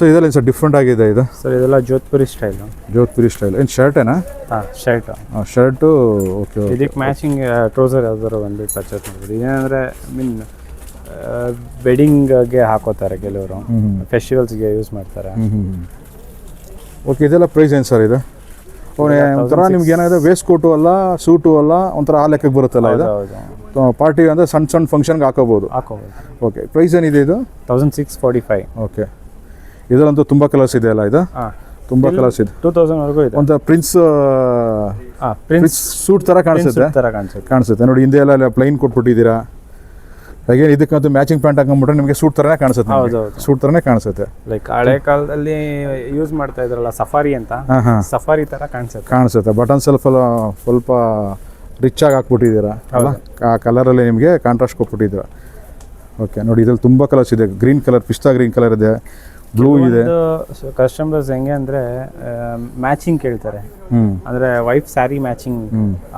So ಇದೆಲ್ಲ sir different ಆಗಿದೆ ಇದು? ಸರ್ ಇದೆಲ್ಲ ಜೋಧ್ಪುರಿ ಸ್ಟೈಲ್ ಜೋಧ್ಪುರಿ ಸ್ಟೈಲ್ ಏನು ಶರ್ಟೇನಾ ಹಾಂ ಶರ್ಟ್ ಶರ್ಟು ಓಕೆ ಇದಕ್ಕೆ ಮ್ಯಾಚಿಂಗ್ ಟ್ರೌಸರ್ ಯಾವ್ದಾರು ಒಂದು ಪರ್ಚೇಸ್ ಮಾಡ್ಬೋದು. ಇದೇನಂದರೆ ಮೀನ್ ವೆಡ್ಡಿಂಗ್ಗೆ ಹಾಕೋತಾರೆ ಕೆಲವರು. ಫೆಸ್ಟಿವಲ್ಸ್ಗೆ ಯೂಸ್ ಮಾಡ್ತಾರೆ. ಓಕೆ ಇದೆಲ್ಲ ಪ್ರೈಸ್ ಏನು ಸರ್ ಇದು? ಒಂಥರ ನಿಮ್ಗೆ ಏನಾಗಿದೆ? ವೇಸ್ಟ್ ಕೋಟು ಅಲ್ಲ ಸೂಟು ಅಲ್ಲ ಒಂಥರ ಆ ಲೆಕ್ಕಕ್ಕೆ ಬರುತ್ತಲ್ಲ ಇದು? ಪಾರ್ಟಿ ಅಂದರೆ ಸಣ್ಣ ಸಣ್ಣ ಫಂಕ್ಷನ್ಗೆ ಹಾಕೋಬೋದು. ಹಾಕೋಬೋದು. ಓಕೆ ಪ್ರೈಸ್ ಏನಿದೆ ಇದು? Thousand six forty five okay ಇದರಲ್ಲಂತೂ ತುಂಬ ಕಲರ್ಸ್ ಇದೆ ಅಲ್ಲ ಇದು? ತುಂಬ ಕಲರ್ಸ್ ಇದೆ. ಟೂ ತೌಸಂಡ್ವರೆಗೂ ಇದೆ. ಒಂದು ಪ್ರಿನ್ಸ್ ಪ್ರಿನ್ಸ್ ಸೂಟ್ ಥರ ಕಾಣಿಸುತ್ತೆ. ಥರ ಕಾಣಿಸುತ್ತೆ. ಕಾಣಿಸುತ್ತೆ. ನೋಡಿ ಹಿಂದೆ ಎಲ್ಲ ಪ್ಲೈನ್ ಕೊಟ್ಬಿಟ್ಟಿದ್ದೀರಾ? ಹಾಗೆ ಇದಕ್ಕಂತೂ ಮ್ಯಾಚಿಂಗ್ ಪ್ಯಾಂಟ್ ಹಾಕೊಂಡ್ಬಿಟ್ರೆ ನಿಮಗೆ ಸೂಟ್ ಥರನೇ ಕಾಣಿಸುತ್ತೆ ಹೌದು. ಸೂಟ್ ಥರನೇ ಕಾಣಿಸುತ್ತೆ. ಲೈಕ್ ಹಳೆ ಕಾಲದಲ್ಲಿ ಯೂಸ್ ಮಾಡ್ತಾ ಇದ್ರಲ್ಲ ಸಫಾರಿ ಅಂತ? ಸಫಾರಿ ಥರ ಕಾಣಿಸುತ್ತೆ. ಕಾಣಿಸುತ್ತೆ. ಬಟನ್ ಸ್ವಲ್ಪ ಸ್ವಲ್ಪ ರಿಚ್ ಆಗಿ ಹಾಕ್ಬಿಟ್ಟಿದ್ದೀರಾ? ಅಲ್ಲ ಆ ಕಲರಲ್ಲಿ ನಿಮಗೆ ಕಾಂಟ್ರಾಸ್ಟ್ ಕೊಟ್ಬಿಟ್ಟಿದ್ದೀರಾ. ಓಕೆ ನೋಡಿ ಇದ್ರಲ್ಲಿ ತುಂಬ ಕಲರ್ಸ್ ಇದೆ. ಗ್ರೀನ್ ಕಲರ್ ಪಿಸ್ತಾ ಗ್ರೀನ್ ಕಲರ್ ಇದೆ. ಬ್ಲೂ ಇದೆ. ಕಸ್ಟಮರ್ಸ್ ಹೆಂಗೆ ಅಂದ್ರೆ ಮ್ಯಾಚಿಂಗ್ ಕೇಳ್ತಾರೆ. ಅಂದ್ರೆ ವೈಫ್ ಸ್ಯಾರಿ ಮ್ಯಾಚಿಂಗ್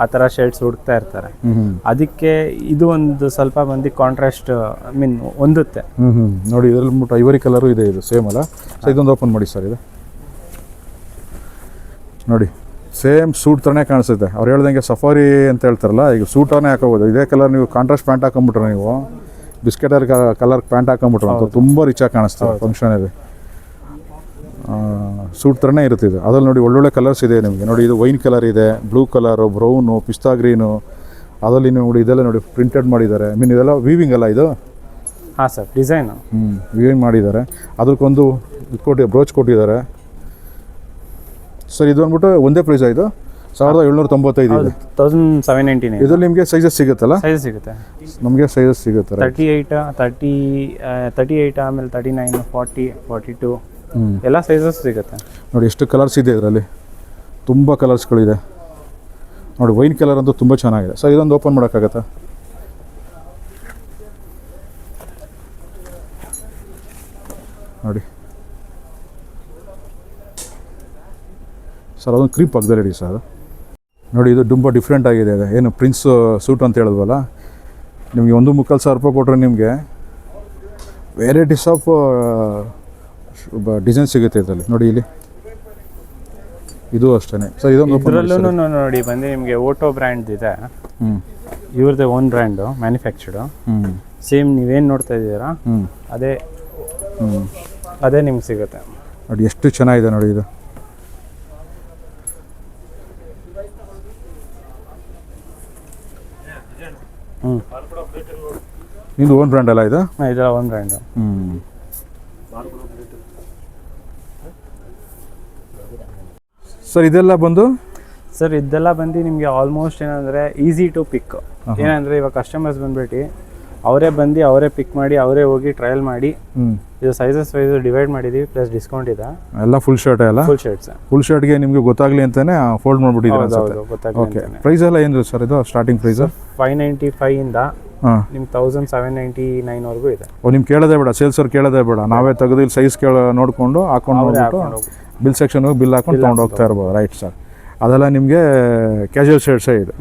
ಆ ತರ ಶರ್ಟ್ಸ್ ಹುಡುಕ್ತಾ ಇರ್ತಾರೆ. ಅದಕ್ಕೆ ಇದು ಒಂದು ಸ್ವಲ್ಪ ಮಂದಿ ಕಾಂಟ್ರಾಸ್ಟ್ ಐ ಮೀನ್ ಹೊಂದುತ್ತೆ. ನೋಡಿ ಇದರಲ್ಲಿ ಮುಟ್ಟು ಐವರಿ ಕಲರು ಇದೆ ಇದು ಸೇಮ್ ಅಲ್ಲ? ಸೊ ಇದೊಂದು ಓಪನ್ ಮಾಡಿ ಸರ್ ಇದು. ನೋಡಿ ಸೇಮ್ ಸೂಟ್ ಥರನೇ ಕಾಣಿಸುತ್ತೆ. ಅವ್ರು ಹೇಳ್ದಂಗೆ ಸಫಾರಿ ಅಂತ ಹೇಳ್ತಾರಲ್ಲ ಈಗ ಸೂಟನ್ನೇ ಹಾಕೋಬೋದು. ಇದೇ ಕಲರ್ ನೀವು ಕಾಂಟ್ರಾಸ್ಟ್ ಪ್ಯಾಂಟ್ ಹಾಕೊಂಬಿಟ್ರೆ ನೀವು ಬಿಸ್ಕೆಟರ್ ಕಲರ್ ಪ್ಯಾಂಟ್ ಹಾಕೊಂಡ್ಬಿಟ್ರು ಅಂತ ತುಂಬ ರಿಚಾಗಿ ಕಾಣಿಸ್ತದೆ ಫಂಕ್ಷನಲ್ಲಿ ಸೂಟ್ ಥರನೇ ಇರುತ್ತೆ ಇದು ಅದ್ರಲ್ಲಿ ನೋಡಿ ಒಳ್ಳೊಳ್ಳೆ ಕಲರ್ಸ್ ಇದೆ ನಿಮಗೆ. ನೋಡಿ ಇದು ವೈನ್ ಕಲರ್ ಇದೆ ಬ್ಲೂ ಕಲರು ಬ್ರೌನು ಪಿಸ್ತಾ ಗ್ರೀನು ಅದರಲ್ಲಿ ನೋಡಿ ಇದೆಲ್ಲ ನೋಡಿ ಪ್ರಿಂಟೆಡ್ ಮಾಡಿದ್ದಾರೆ. ಮೀನ್ ಇದೆಲ್ಲ ವೀವಿಂಗ್ ಅಲ್ಲ ಇದು? ಹಾಂ ಸರ್ ಡಿಸೈನ್ ಹ್ಞೂ ವಿವಿಂಗ್ ಮಾಡಿದ್ದಾರೆ. ಅದಕ್ಕೊಂದು ಇದು ಕೊಟ್ಟಿ ಬ್ರೋಚ್ ಕೊಟ್ಟಿದ್ದಾರೆ. ಸರ್ ಇದು ಬಂದ್ಬಿಟ್ಟು ಒಂದೇ ಪ್ರೈಸ್ ಆಯಿತು ಸಾವಿರದ ಏಳ್ನೂರ ತೊಂಬತ್ತೈದು ತೌಸಂಡ್ ಸೆವೆನ್ ನೈಂಟಿ ನೈನ್ ಇದರಲ್ಲಿ ನಿಮಗೆ ಸೈಜಸ್ ಸಿಗುತ್ತಲ್ಲ? ಸೈಜ್ ಸಿಗುತ್ತೆ. ನಮಗೆ ಸೈಜಸ್ ಸಿಗುತ್ತೆ? Thirty eight thirty thirty eight ಆಮೇಲೆ thirty nine forty forty two ಎಲ್ಲ ಸೈಜಸ್ ಸಿಗುತ್ತೆ. ನೋಡಿ ಎಷ್ಟು ಕಲರ್ಸ್ ಇದೆ ಇದರಲ್ಲಿ? ತುಂಬ ಕಲರ್ಸ್ಗಳಿದೆ ನೋಡಿ ವೈನ್ ಕಲರ್ ಅಂತೂ ತುಂಬ ಚೆನ್ನಾಗಿದೆ. ಸರ್ ಇದೊಂದು ಓಪನ್ ಮಾಡೋಕ್ಕಾಗತ್ತಾ? ನೋಡಿ. ಸರ್ ಅದೊಂದು ಕ್ರೀಮ್ ಪಕ್ಕದಲ್ಲಿ ಇಡಿ ಸರ್ ನೋಡಿ ಇದು ತುಂಬ ಡಿಫ್ರೆಂಟ್ ಆಗಿದೆ ಇದು ಏನು ಪ್ರಿನ್ಸ್ ಸೂಟ್ ಅಂತ ಹೇಳಿದ್ವಲ್ಲ? ನಿಮಗೆ ಒಂದು ಮುಕ್ಕಾಲು ಸಾವಿರ ರೂಪಾಯಿ ಕೊಟ್ಟರೆ ನಿಮಗೆ ವೆರೈಟೀಸ್ ಆಫ್ ಡಿಸೈನ್ ಸಿಗುತ್ತೆ ಇದರಲ್ಲಿ. ನೋಡಿ ಇಲ್ಲಿ. ಇದು ಅಷ್ಟೇ ಸರ್ ಇದೊಂದು ಇದರಲ್ಲೂ ನೋಡಿ ಬಂದು ನಿಮಗೆ ಓಟೋ ಬ್ರ್ಯಾಂಡ್ ಇದೆ. ಹ್ಞೂ ಇವ್ರದ್ದೇ ಓನ್ ಬ್ರ್ಯಾಂಡು ಮ್ಯಾನುಫ್ಯಾಕ್ಚರ್ಡು ಹ್ಞೂ ಸೇಮ್ ನೀವೇನು ನೋಡ್ತಾ ಇದ್ದೀರಾ? ಹ್ಞೂ ಅದೇ ಹ್ಞೂ ಅದೇ ನಿಮ್ಗೆ ಸಿಗುತ್ತೆ. ನೋಡಿ ಎಷ್ಟು ಚೆನ್ನಾಗಿದೆ ನೋಡಿ ಇದು. ನಿಂದು ಓನ್ ಬ್ರ್ಯಾಂಡ್ ಅಲ್ಲ ಇದು? ಇದೆಲ್ಲ ಓನ್ ಬ್ರ್ಯಾಂಡ್ ಹ್ಞೂ ಸರ್ ಇದೆಲ್ಲ ಬಂದು? ಸರ್ ಇದೆಲ್ಲ ಬಂದು ನಿಮಗೆ ಆಲ್ಮೋಸ್ಟ್ ಏನಂದರೆ ಈಸಿ ಟು ಪಿಕ್ ಏನಂದರೆ ಇವಾಗ ಕಸ್ಟಮರ್ಸ್ ಬಂದ್ಬಿಟ್ಟು ಅವರೇ ಬಂದು ಅವರೇ ಪಿಕ್ ಮಾಡಿ ಅವರೇ ಹೋಗಿ ಟ್ರಯಲ್ ಮಾಡಿ ಇದು ಸೈಜಸ್ ವೈಸ್ ಡಿವೈಡ್ ಮಾಡಿದೀವಿ ಪ್ಲಸ್ ಡಿಸ್ಕೌಂಟ್ ಇದೆ. ಎಲ್ಲ ಫುಲ್ ಶರ್ಟ್ ಎಲ್ಲ ಫುಲ್ ಶರ್ಟ್ಸ್ ಫುಲ್ ಶರ್ಟ್ಗೆ ನಿಮಗೆ ಗೊತ್ತಾಗಲಿ ಅಂತಾನೆ ಫೋಲ್ಡ್ ಮಾಡ್ಬಿಟ್ಟಿದ್ದೀರಾ ಸರ್ ಅನ್ಸುತ್ತೆ? ಹೌದು ಗೊತ್ತಾಗಲಿ ಓಕೆ ಪ್ರೈಸ್ ಎಲ್ಲ ಏನು ಸರ್ ಇದು ಸ್ಟಾರ್ಟಿಂಗ್ ಪ್ರೈಸ್ ಫೈವ್ ನೈಂಟಿ ಫೈವಿಂದ ಹಾಂ. ನಿಮ್ಗೆ ತೌಸಂಡ್ ಸೆವೆನ್ ನೈಂಟಿ ನೈನ್ವರೆಗೂ ಇದೆ. ಓ ನಿಮ್ಗೆ ಕೇಳೋದೇ ಬೇಡ ಸೇಲ್ಸ್ ಅವ್ರು ಕೇಳೋದೇ ಬೇಡ. ನಾವೇ ತೆಗೆದು ಇಲ್ಲಿ ಸೈಜ್ ಕೇಳ ನೋಡಿಕೊಂಡು ಹಾಕೊಂಡು ನೋಡ್ಬಿಟ್ಟು ಬಿಲ್ ಸೆಕ್ಷನ್ ಬಿಲ್ ಹಾಕೊಂಡು ತೊಗೊಂಡು ಹೋಗ್ತಾ ಇರ್ಬೋದು. ರೈಟ್ ಸರ್ ಅದೆಲ್ಲ ನಿಮಗೆ ಕ್ಯಾಶುವಲ್ ಶರ್ಟ್ಸೇ ಇದು.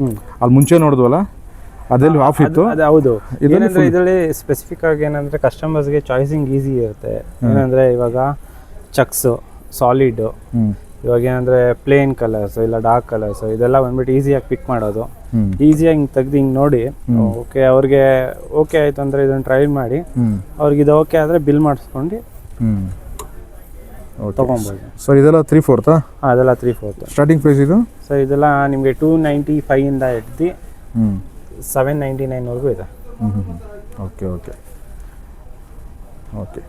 ಅಲ್ಲಿ ಮುಂಚೆ ನೋಡಿದ್ವಲ್ಲ? ಅದೆಲ್ಲಿ ಆಫ್ ಇತ್ತು. ಅದು ಹೌದು. ಏನಂದ್ರೆ ಇದರಲ್ಲಿ ಸ್ಪೆಸಿಫಿಕ್ ಆಗಿ ಏನಂದ್ರೆ ಕಸ್ಟಮರ್ಸ್ಗೆ ಚಾಯ್ಸಿಂಗ್ ಈಸಿ ಇರುತ್ತೆ. ಏನಂದ್ರೆ ಇವಾಗ ಚಕ್ಸ್ ಸಾಲಿಡ್ ಇವಾಗ ಏನಂದ್ರೆ ಪ್ಲೇನ್ ಕಲರ್ಸ್ ಇಲ್ಲ ಡಾರ್ಕ್ ಕಲರ್ಸ್ ಇದೆಲ್ಲ ಬಂದ್ಬಿಟ್ಟು ಈಸಿಯಾಗಿ ಪಿಕ್ ಮಾಡೋದು. ಈಸಿಯಾಗಿ ಹಿಂಗೆ ತೆಗ್ದು ಹಿಂಗೆ ನೋಡಿ ಓಕೆ ಅವ್ರಿಗೆ ಓಕೆ ಆಯ್ತು ಅಂದ್ರೆ ಇದನ್ನ ಟ್ರೈ ಮಾಡಿ ಅವ್ರಿಗೆ ಇದು ಓಕೆ ಆದರೆ ಬಿಲ್ ಮಾಡಿಸ್ಕೊಂಡು ತೊಗೊಬೋದು. ಸರ್ ಇದೆಲ್ಲ ತ್ರೀ ಫೋರ್ತಾ ಹಾಂ ಅದೆಲ್ಲ ತ್ರೀ ಫೋರ್ತ್ ಸ್ಟಾರ್ಟಿಂಗ್ ಪ್ರೈಸ್ ಇದು? ಸರ್ ಇದೆಲ್ಲ ನಿಮಗೆ ಟೂ ನೈಂಟಿ ಫೈವ್ ಇಂದ ಹ್ಞೂ ಸೆವೆನ್ ನೈಂಟಿ ನೈನ್ವರೆಗೂ ಇದೆ. ಓಕೆ ಓಕೆ ಓಕೆ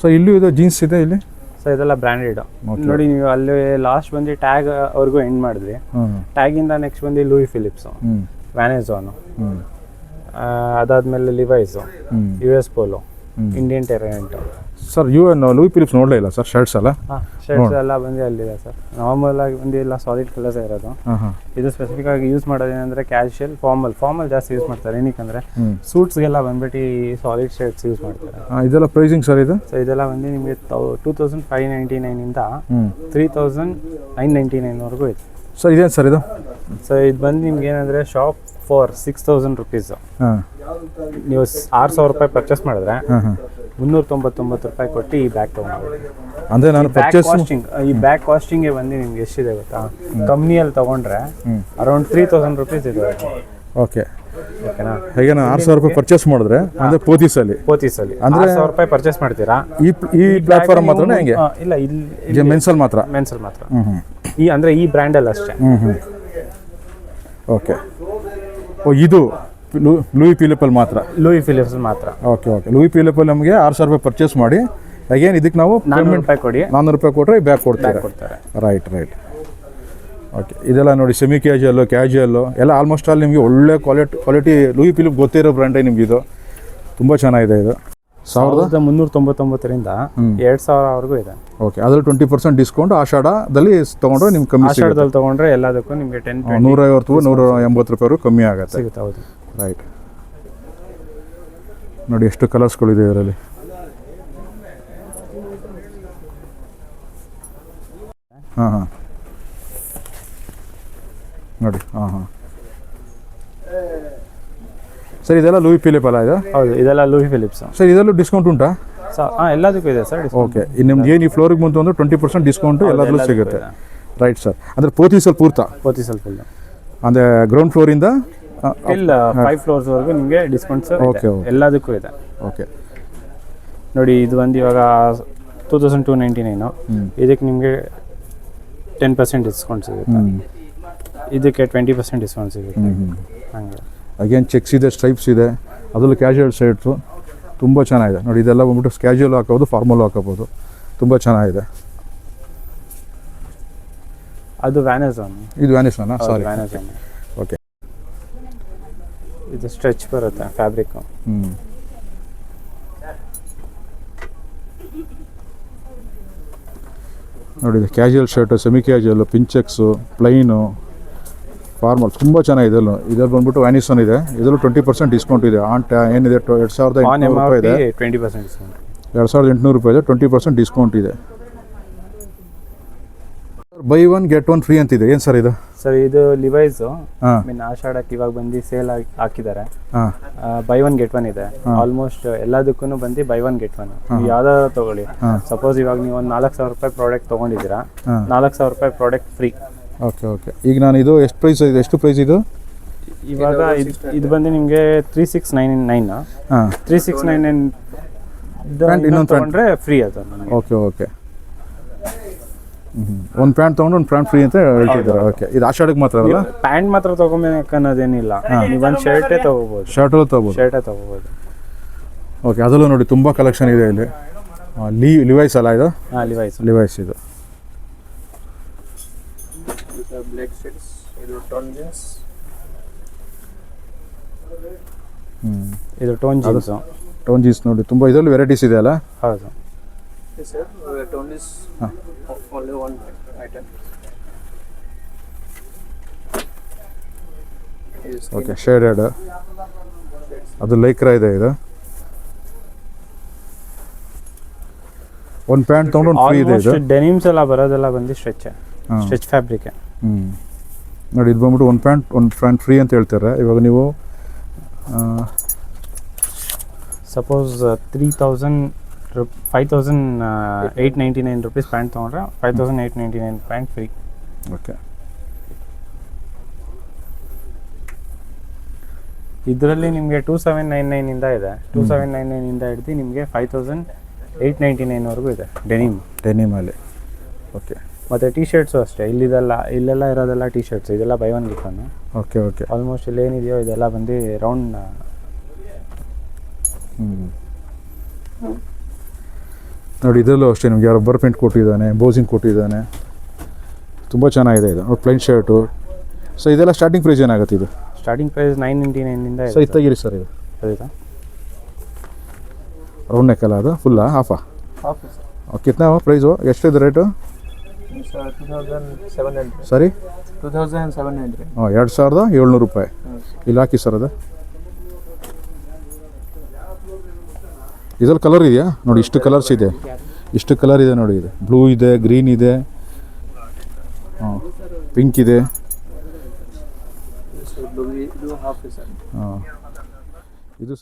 ಸೊ ಇಲ್ಲೂ ಇದು ಜೀನ್ಸ್ ಇದೆ ಇಲ್ಲಿ? ಸೊ ಇದೆಲ್ಲ ಬ್ರ್ಯಾಂಡೆಡ್ ನೋಡಿ ನೀವು ಅಲ್ಲಿ ಲಾಸ್ಟ್ ಬಂದು ಟ್ಯಾಗ್ ಅವ್ರಿಗೂ ಎಂಡ್ ಮಾಡಿದ್ವಿ. ಟ್ಯಾಗಿಂದ ನೆಕ್ಸ್ಟ್ ಬಂದು ಲೂಯಿ ಫಿಲಿಪ್ಸು ವ್ಯಾನೆಝಾನು ಹ್ಞೂ ಅದಾದಮೇಲೆ Levi's U S Polo Indian Terrain sir U N Louis Philips ನೋಡಲೇ ಇಲ್ಲ ಸರ್ ಶರ್ಟ್ಸ್ ಎಲ್ಲ? ಶರ್ಟ್ಸ್ ಎಲ್ಲ ಬಂದು ಅಲ್ಲಿದೆ ಸರ್. ನಾರ್ಮಲ್ ಆಗಿ ಬಂದು ಎಲ್ಲ ಸಾಲಿಡ್ ಕಲರ್ಸ್ ಇರೋದು. ಇದು ಸ್ಪೆಸಿಫಿಕ್ ಆಗಿ ಯೂಸ್ ಮಾಡೋದು ಏನಂದರೆ ಕ್ಯಾಶುಯಲ್ ಫಾರ್ಮಲ್ ಫಾರ್ಮಲ್ ಜಾಸ್ತಿ ಯೂಸ್ ಮಾಡ್ತಾರೆ. ಏನಕ್ಕಂದ್ರೆ ಸೂಟ್ಸ್ಗೆಲ್ಲ ಬಂದ್ಬಿಟ್ಟು ಸಾಲಿಡ್ ಶರ್ಟ್ಸ್ ಯೂಸ್ ಮಾಡ್ತಾರೆ. ಇದೆಲ್ಲ ಪ್ರೈಸಿಂಗ್ ಸರ್ ಇದು? ಸೊ ಇದೆಲ್ಲ ಬಂದು ನಿಮಗೆ ಟೂ ತೌಸಂಡ್ ಫೈವ್ ನೈಂಟಿ ನೈನಿಂದ ಇಂದ ತ್ರೀ ತೌಸಂಡ್ ನೈನ್ ನೈಂಟಿ ನೈನ್ವರೆಗೂ ಇದೆ. ಸರ್ ಇದೇನು ಸರ್ ಇದು? ಸೊ ಇದು ಬಂದು ನಿಮ್ಗೆ ಏನಂದರೆ shop for six thousand rupees ನೀವು ಆರು ಸಾವಿರ ರೂಪಾಯಿ ಪರ್ಚೇಸ್ ಮಾಡಿದ್ರೆ ಮುನ್ನೂರ ತೊಂಬತ್ತೊಂಬತ್ತು ರೂಪಾಯಿ ಕೊಟ್ಟು ಈ ಬ್ಯಾಗ್ ತೊಗೊಂಡು ಅಂದರೆ ನಾನು ಪರ್ಚೇಸ್ ಕಾಸ್ಟಿಂಗ್ ಈ ಬ್ಯಾಗ್ ಕಾಸ್ಟಿಂಗೇ ಬಂದು ನಿಮ್ಗೆ ಎಷ್ಟಿದೆ ಗೊತ್ತಾ? ಕಂಪ್ನಿಯಲ್ಲಿ ತೊಗೊಂಡ್ರೆ ಅರೌಂಡ್ ತ್ರೀ ತೌಸಂಡ್ ರುಪೀಸ್ ಇದೆ ಓಕೆ. ಓಕೆನಾ? ಹಾಗೆ ನಾನು ಆರು ಸಾವಿರ ರೂಪಾಯಿ ಪರ್ಚೇಸ್ ಮಾಡಿದ್ರೆ ಅಂದ್ರೆ ಪೋತೀಸಲ್ಲಿ. ಪೋತೀಸಲ್ಲಿ. ಅಂದ್ರೆ ಸಾವಿರ ರೂಪಾಯಿ ಪರ್ಚೇಸ್ ಮಾಡ್ತೀರಾ? ಈ ಈ ಪ್ಲಾಟ್ಫಾರ್ಮ್ ಮಾತ್ರ ಹೆಂಗೆ? ಇಲ್ಲ ಇಲ್ಲಿ ಮೆನ್ಸಲ್ ಮಾತ್ರ. ಮೆನ್ಸಲ್ ಮಾತ್ರ. ಈ ಅಂದ್ರೆ ಈ ಬ್ರ್ಯಾಂಡಲ್ಲಿ ಅಷ್ಟೇ. ಓಕೆ. ಓ ಇದು ಲೂಯಿ ಪಿಲಿಪಲ್ಲಿ ಮಾತ್ರ? ಲೂಯಿ ಫಿಲಿಪ್ಸ್ ಮಾತ್ರ. Okay okay. ಲೂಯಿ ಪಿಲಿಪಲ್ಲಿ ನಮಗೆ ಆರು ಸಾವಿರ ರೂಪಾಯಿ ಪರ್ಚೇಸ್ ಮಾಡಿ. ಅಗೇನ್ ಇದಕ್ಕೆ ನಾವು ನಾನ್ನೂರು ರೂಪಾಯಿ ಕೊಡಿ. ನಾನ್ನೂರು ರೂಪಾಯಿ ಕೊಟ್ಟರೆ ಬ್ಯಾಗ್ ಕೊಡ್ತಾರೆ? ಕೊಡ್ತಾರೆ. ರೈಟ್ ರೈಟ್ ಓಕೆ ಇದೆಲ್ಲ ನೋಡಿ ಸೆಮಿ ಕ್ಯಾಜುಯಲ್ಲು ಕ್ಯಾಜುಯಲ್ಲು ಎಲ್ಲ ಆಲ್ಮೋಸ್ಟ್ ಆಲ್ ನಿಮಗೆ ಒಳ್ಳೆ ಕ್ವಾಲಿಟಿ ಕ್ವಾಲಿಟಿ ಲೂಯಿ ಫಿಲಿಪ್ ಗೊತ್ತಿರೋ ಬ್ರ್ಯಾಂಡೇ ನಿಮ್ಗೆ ಇದು. ತುಂಬ ಚೆನ್ನಾಗಿದೆ ಇದು. ಸಾವಿರದ? ಮುನ್ನೂರ ತೊಂಬತ್ತೊಂಬತ್ತರಿಂದ ಎರಡು ಸಾವಿರವರೆಗೂ ಇದೆ. ಓಕೆ ಅದ್ರಲ್ಲಿ ಟ್ವೆಂಟಿ ಪರ್ಸೆಂಟ್ ಡಿಸ್ಕೌಂಟ್ ಆಷಾಢದಲ್ಲಿ ತೊಗೊಂಡ್ರೆ ನಿಮ್ಗೆ ಕಮ್ಮಿ ಆಷಾಢದಲ್ಲಿ ತಗೊಂಡ್ರೆ ಎಲ್ಲದಕ್ಕೂ ನಿಮಗೆ ಟೆನ್ ನೂರೈವತ್ತು ನೂರ ಎಂಬತ್ತು ರೂಪಾಯಿವರೆಗೂ ಕಮ್ಮಿ ಆಗುತ್ತೆ. ಸಿಗುತ್ತೆ ಹೌದು. ರೈಟ್ ನೋಡಿ ಎಷ್ಟು ಕಲರ್ಸ್ಗಳಿದೆ ಇದರಲ್ಲಿ. ಹಾಂ ಹಾಂ. ನೋಡಿ ಹಾಂ ಹಾಂ. ಸರ್ ಇದೆಲ್ಲ ಲೂಯಿ ಫಿಲಿಪ್ ಅಲ್ಲ ಇದು? ಹೌದು ಇದೆಲ್ಲ ಲೂಯಿ ಫಿಲಿಪ್ಸ್ ಸರ್ ಇದರಲ್ಲೂ ಡಿಸ್ಕೌಂಟ್ ಉಂಟಾ? ಹಾಂ ಎಲ್ಲದಕ್ಕೂ ಇದೆ ಸರ್ ಓಕೆ ನಿಮ್ಗೆ ಏನು ಈ ಫ್ಲೋರಿಗೆ ಬಂತು ಅಂದ್ರೆ ಟ್ವೆಂಟಿ ಪರ್ಸೆಂಟ್ ಡಿಸ್ಕೌಂಟ್ ಎಲ್ಲದರಲ್ಲೂ ಸಿಗುತ್ತೆ. ರೈಟ್ ಸರ್ ಅಂದರೆ ಪೋತೀಸಲ್ಲಿ ಪೂರ್ತ? ಪೋತಿ ಸ್ವಲ್ಪ ಅಂದರೆ ಗ್ರೌಂಡ್ ಫ್ಲೋರಿಂದ ಇಲ್ಲ ಫೈವ್ ಫ್ಲೋರ್ಸ್ ವರೆಗೂ ನಿಮಗೆ ಡಿಸ್ಕೌಂಟ್ಸ್ ಓಕೆ. ಎಲ್ಲದಕ್ಕೂ ಇದೆ. ಓಕೆ ನೋಡಿ ಇದು ಬಂದು ಇವಾಗ two thousand two ninety nine ಇದಕ್ಕೆ ನಿಮಗೆ ಟೆನ್ ಪರ್ಸೆಂಟ್ ಡಿಸ್ಕೌಂಟ್ ಸಿಗುತ್ತೆ. ಇದಕ್ಕೆ ಟ್ವೆಂಟಿ ಪರ್ಸೆಂಟ್ ಡಿಸ್ಕೌಂಟ್ ಸಿಗುತ್ತೆ. ಹಂಗೆ. ಅಗೇನ್ ಚೆಕ್ಸ್ ಇದೆ ಸ್ಟ್ರೈಪ್ಸ್ ಇದೆ. ಅದರಲ್ಲೂ ಕ್ಯಾಶುವಲ್ ಶರ್ಟ್ಸು ತುಂಬ ಚೆನ್ನಾಗಿದೆ. ನೋಡಿ ಇದೆಲ್ಲ ಬಂದ್ಬಿಟ್ಟು ಕ್ಯಾಶುವಲ್ ಹಾಕೋಬೋದು ಫಾರ್ಮಲ್ ಹಾಕೋಬೋದು. ತುಂಬ ಚೆನ್ನಾಗಿದೆ. ಅದು ವ್ಯಾನಝಾನ್ ಇದು ವ್ಯಾನಿಸ್ನ ಸಾರಿ ವ್ಯಾನಝಾನ್ ಓಕೆ ಇದು ಸ್ಟ್ರೆಚ್ ಬರುತ್ತೆ ಫ್ಯಾಬ್ರಿಕ್ ಹ್ಞೂ ನೋಡಿ ಇದು casual shirt semi casual pin checks plain formal ತುಂಬ ಚೆನ್ನಾಗಿದೆ ಇದಲ್ಲೂ ಇದ್ರಲ್ಲಿ ಬಂದ್ಬಿಟ್ಟು ವ್ಯಾನಿಸನ್ ಇದೆ. ಇದರಲ್ಲೂ ಟ್ವೆಂಟಿ ಪರ್ಸೆಂಟ್ ಡಿಸ್ಕೌಂಟ್ ಇದೆ. ಆನ್ ಟ್ಯಾ ಏನಿದೆ ಎರಡು ಸಾವಿರದ ಎಂಟುನೂರು ರೂಪಾಯಿ ಇದೆ. ಟ್ವೆಂಟಿ ಪರ್ಸೆಂಟ್ ಡಿಸ್ಕೌಂಟ್ ಎರಡು ಸಾವಿರದ ಎಂಟುನೂರು ರೂಪಾಯಿ ಇದೆ. ಟ್ವೆಂಟಿ ಪರ್ಸೆಂಟ್ ಡಿಸ್ಕೌಂಟ್ ಇದೆ. Buy one get one free ಅಂತಿದೆ. ಏನು ಸರ್ ಇದು? ಸರ್ ಇದು ಲಿವೈಸ್ ಮೀನ್ ಆಷಾಢಕ್ಕೆ ಇವಾಗ ಬಂದು ಸೇಲ್ ಹಾಕಿದ್ದಾರೆ. ಬೈ ಒನ್ ಗೆಟ್ ಒನ್ ಇದೆ. ಆಲ್ಮೋಸ್ಟ್ ಎಲ್ಲದಕ್ಕೂ ಬಂದು ಬೈ ಒನ್ ಗೆಟ್ ಒನ್ ಯಾವ್ದಾದ್ರು ತಗೊಳ್ಳಿ. ಸಪೋಸ್ ಇವಾಗ ನೀವು ಒಂದು ನಾಲ್ಕು ಸಾವಿರ ರೂಪಾಯಿ ಪ್ರಾಡಕ್ಟ್ ತೊಗೊಂಡಿದ್ದೀರಾ. ನಾಲ್ಕು ಸಾವಿರ ರೂಪಾಯಿ ಪ್ರಾಡಕ್ಟ್ ಫ್ರೀ ಓಕೆ ಓಕೆ. ಈಗ ನಾನು ಇದು ಎಷ್ಟು ಪ್ರೈಸ್ ಇದೆ? ಎಷ್ಟು ಪ್ರೈಸ್ ಇದು? ಇವಾಗ ಇದು ಬಂದು ನಿಮಗೆ three six nine nine three six nine nine ಇನ್ನೊಂದು. ತೊಗೊಂಡ್ರೆ ಫ್ರೀ ಅದು ಓಕೆ ಓಕೆ. ಒಂದು ಪ್ಯಾಂಟ್ ತೊಗೊಂಡು ಒಂದು ಪ್ಯಾಂಟ್ ಫ್ರೀ ಅಂತ ಹೇಳ್ತಿದ್ದಾರೆ. ಓಕೆ ಇದು ಆಷಾಢಕ್ಕೆ ಮಾತ್ರ ಅಲ್ಲ? ಪ್ಯಾಂಟ್ ಮಾತ್ರ ತಗೊಬೇಕನ್ನೋದೇನಿಲ್ಲ. ನೀವು ಒಂದು ಶರ್ಟೇ ತಗೋಬೋದು. ಶರ್ಟಲ್ಲೂ ತೊಗೋಬೋದು. ಶರ್ಟೇ ತಗೋಬೋದು. ಓಕೆ ಅದರಲ್ಲೂ ನೋಡಿ ತುಂಬ ಕಲೆಕ್ಷನ್ ಇದೆ ಇಲ್ಲಿ. ಲೀ ಲಿವೈಸ್ ಅಲ್ಲ ಇದು? ಹಾಂ ಲಿವೈಸ್ ಲಿವೈಸ್ ಇದು. ಬ್ಲ್ಯಾಕ್ ಶೇಡ್ಸ್ ಇದು ಟೋನ್ ಜೀನ್ಸ್ ಹ್ಞೂ ಇದು ಟೋನ್ ಜೀನ್ಸ್ ಟೋನ್ ಜೀನ್ಸ್ ನೋಡಿ ತುಂಬ ಇದರಲ್ಲಿ ವೆರೈಟೀಸ್ ಇದೆ ಅಲ್ಲ? ಹೌದು. Yes, sir. Uh, tone this Huh. only one item. Okay shaded ಅದು ಲೈಕ್ರಾ ಇದೆ ಇದು ಒಂದು ಪ್ಯಾಂಟ್ ತೊಗೊಂಡು ಒಂದು ಫ್ರೀ ಇದೆ ಇದು ಡೆನಿಮ್ಸ್ ಎಲ್ಲ ಬರೋದೆಲ್ಲ ಬಂದು ಸ್ಟ್ರೆಚ್. ಸ್ಟ್ರೆಚ್ ಫ್ಯಾಬ್ರಿಕ್ ಹ್ಞೂ ನೋಡಿ ಇದು ಬಂದ್ಬಿಟ್ಟು ಒಂದು ಪ್ಯಾಂಟ್ ಒಂದು ಪ್ಯಾಂಟ್ ಫ್ರೀ ಅಂತ ಹೇಳ್ತಾರೆ ಇವಾಗ ನೀವು suppose three thousand five thousand eight ninety nine rupees pant ತೊಗೊಂಡ್ರೆ five thousand eight ninety nine pant free okay ಇದರಲ್ಲಿ ನಿಮಗೆ ಟೂ ಸೆವೆನ್ ನೈನ್ ನೈನಿಂದ ಇದೆ ಟೂ ಸೆವೆನ್ ನೈನ್ ನೈನಿಂದ ಹಿಡ್ದು ನಿಮಗೆ ಫೈವ್ ತೌಸಂಡ್ ಏಯ್ಟ್ ನೈಂಟಿ ನೈನ್ವರೆಗೂ ಇದೆ. ಡೆನಿಮ್ ಡೆನಿಮಲ್ಲಿ ಓಕೆ ಮತ್ತು ಟಿ ಶರ್ಟ್ಸು ಅಷ್ಟೇ. ಇಲ್ಲಿದೆಲ್ಲ ಇಲ್ಲೆಲ್ಲ ಇರೋದೆಲ್ಲ ಟಿ ಶರ್ಟ್ಸ್ ಇದೆಲ್ಲ ಬೈ ಒನ್ ಗಿಫನ್ ಓಕೆ ಓಕೆ ಆಲ್ಮೋಸ್ಟ್ ಇಲ್ಲೇನಿದೆಯೋ ಇದೆಲ್ಲ ಬಂದು ರೌಂಡ್ ಹ್ಞೂ ನೋಡಿ ಇದರಲ್ಲೂ ಅಷ್ಟೇ ನಿಮಗೆ ಬರ್ ಪ್ರಿಂಟ್ ಕೊಟ್ಟಿದ್ದಾನೆ ಬೋಸಿಂಗ್ ಕೊಟ್ಟಿದ್ದಾನೆ. ತುಂಬ ಚೆನ್ನಾಗಿದೆ ಇದು. ಪ್ಲೈನ್ ಶರ್ಟು ಸೊ ಇದೆಲ್ಲ ಸ್ಟಾರ್ಟಿಂಗ್ ಪ್ರೈಸ್ ಏನಾಗುತ್ತೆ ಇದು? ಸ್ಟಾರ್ಟಿಂಗ್ ಪ್ರೈಸ್ ನೈನ್ ನೈಂಟಿ ನೈನಿಂದ ಸೊ ಇದು ತೆಗೀರಿ ಸರ್ ಇದು. ಆಯಿತಾ ರೌಂಡ್ ನೆಕ್ಕಲ್ಲ ಅದು? ಫುಲ್ಲಾ ಹಾಫಾ ಓಕೆ ಇತ್ತಾವ ಕಿತ್ನಾ ಎಷ್ಟು ಎಷ್ಟಿದೆ ರೇಟು it's, uh, 2700. ಸರಿ 2700. ಹಾಂ ಎರಡು ಸಾವಿರದ ಏಳ್ನೂರು ರೂಪಾಯಿ. ಇಲ್ಲಿ ಹಾಕಿ ಸರ್ ಅದು? ಇದ್ರಲ್ಲಿ ಕಲರ್ ಇದೆಯಾ? ನೋಡಿ ಇಷ್ಟು ಕಲರ್ಸ್ ಇದೆ. ಇಷ್ಟು ಕಲರ್ ಇದೆ ನೋಡಿ ಇದು. ಬ್ಲೂ ಇದೆ ಗ್ರೀನ್ ಇದೆ. ಹಾಂ ಪಿಂಕ್ ಇದೆ. ಹಾಂ. ಇದು